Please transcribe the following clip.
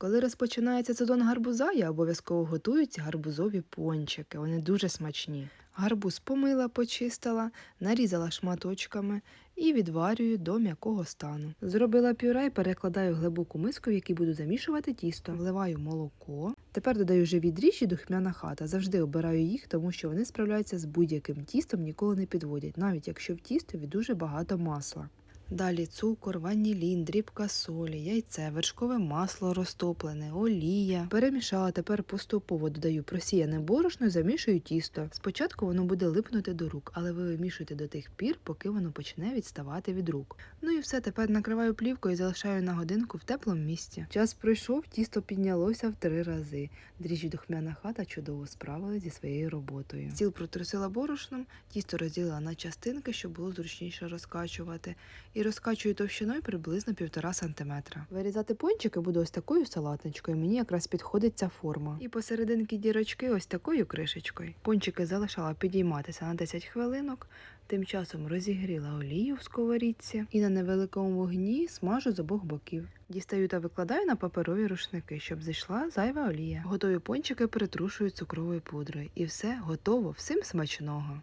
Коли розпочинається сезон гарбуза, я обов'язково готую ці гарбузові пончики. Вони дуже смачні. Гарбуз помила, почистила, нарізала шматочками і відварюю до м'якого стану. Зробила пюре і перекладаю в глибоку миску, в якій буду замішувати тісто. Вливаю молоко. Тепер додаю живі дріжджі духмяна хата. Завжди обираю їх, тому що вони справляються з будь-яким тістом, ніколи не підводять, навіть якщо в тістові дуже багато масла. Далі цукор, ванілін, дрібка солі, яйце, вершкове масло розтоплене, олія. Перемішала, тепер поступово додаю просіяне борошно і замішую тісто. Спочатку воно буде липнути до рук, але ви вимішуєте до тих пір, поки воно почне відставати від рук. Ну і все, тепер накриваю плівкою і залишаю на годинку в теплому місці. Час пройшов, тісто піднялося в три рази. Дріжджі духмяна хата чудово справилась зі своєю роботою. Стіл протрусила борошном, тісто розділила на частинки, щоб було зручніше розкачувати і розкачую товщиною приблизно півтора сантиметра. Вирізати пончики буду ось такою салатничкою. Мені якраз підходить ця форма. І посерединки дірочки ось такою кришечкою. Пончики залишала підійматися на 10 хвилинок. Тим часом розігріла олію в сковорідці і на невеликому вогні смажу з обох боків. Дістаю та викладаю на паперові рушники, щоб зайшла зайва олія. Готові пончики притрушую цукровою пудрою. І все готово, всім смачного.